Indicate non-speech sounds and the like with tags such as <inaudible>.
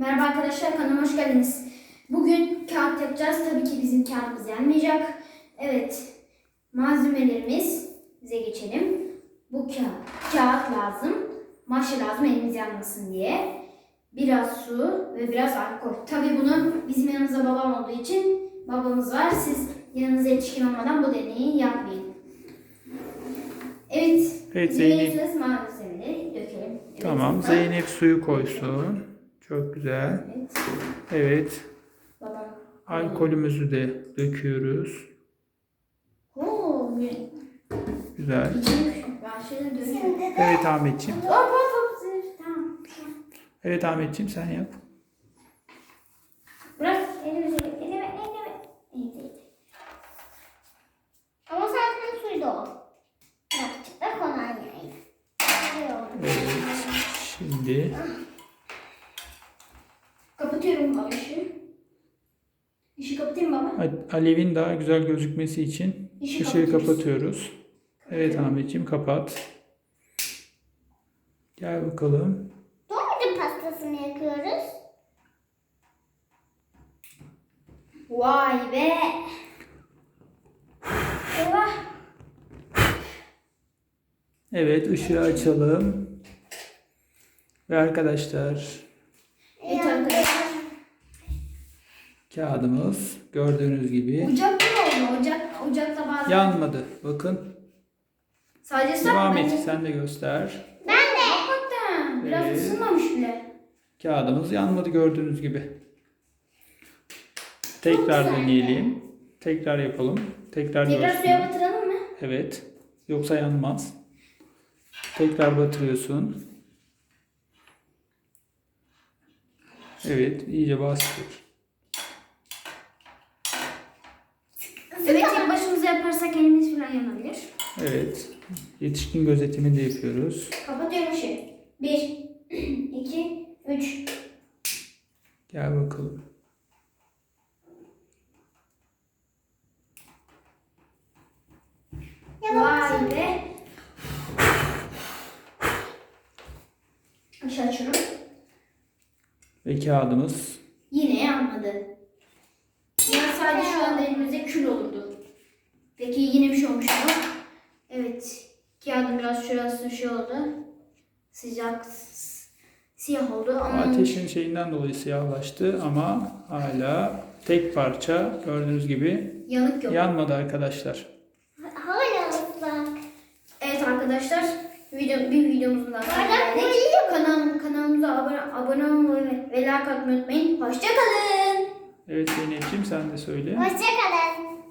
Merhaba arkadaşlar kanalıma hoş geldiniz. Bugün kağıt yapacağız. Tabii ki bizim kağıdımız yanmayacak. Evet. Malzemelerimiz bize geçelim. Bu kağıt, kağıt lazım. Maşa lazım elimiz yanmasın diye. Biraz su ve biraz alkol. Tabii bunu bizim yanımızda babam olduğu için babamız var. Siz yanınıza yetişkin olmadan bu deneyi yapmayın. Evet. Evet, Zeynep. Malzemeleri dökelim. Evet. Tamam. Zeynep suyu koysun. Çok güzel. Evet. Alkolümüzü de döküyoruz. Oo, güzel. Evet Ahmetciğim. Evet Ahmetciğim sen yap. Bırak elimi elimi elimi. Ama zaten suydu o. Kolonyaydı. Öyle oldu. Evet. Şimdi Kapatıyorum baba ışığı. Işığı kapatayım baba. alevin daha güzel gözükmesi için Işığı ışığı kapatıyoruz. kapatıyoruz. Evet Ahmetciğim kapat. Gel bakalım. Doğru pastasını yakıyoruz. Vay be. Eyvah. Evet ışığı açalım. Ve arkadaşlar Evet arkadaşlar. Kağıdımız gördüğünüz gibi Ocak ne oldu? Ocak, ocakta bazen yanmadı. Bakın. sadece sen Devam et sen de göster. Hakikaten. Biraz Evet. ısınmamış bile. Kağıdımız yanmadı gördüğünüz gibi. Tekrar deneyelim. Tekrar yapalım. Tekrar Tekrar suya batıralım mı? Evet. Yoksa yanmaz. Tekrar batırıyorsun. Evet, iyice bastır. Evet tek başımıza yaparsak elimiz falan yanabilir. Evet. Yetişkin gözetimini de yapıyoruz. Kapatıyorum ışığı. Bir, <clears throat> iki, üç. Gel bakalım. Vay be. Aşağı açıyorum. Ve kağıdımız Yine yanmadı. Sadece şu anda elimizde kül olurdu. Peki yine bir şey olmuş mu? Evet. Kağıdın biraz şurası şey oldu. Sıcak siyah oldu ama ateşin şeyinden dolayı siyahlaştı ama hala tek parça gördüğünüz gibi yanık yok. yanmadı arkadaşlar. Hala ıslak. Evet arkadaşlar, video, bir videomuzun daha sonuna geldik. Kanal, kanalımıza abone, abone olmayı ve like atmayı unutmayın. Hoşçakalın. Evet Zeynep'ciğim sen de söyle. Hoşçakalın.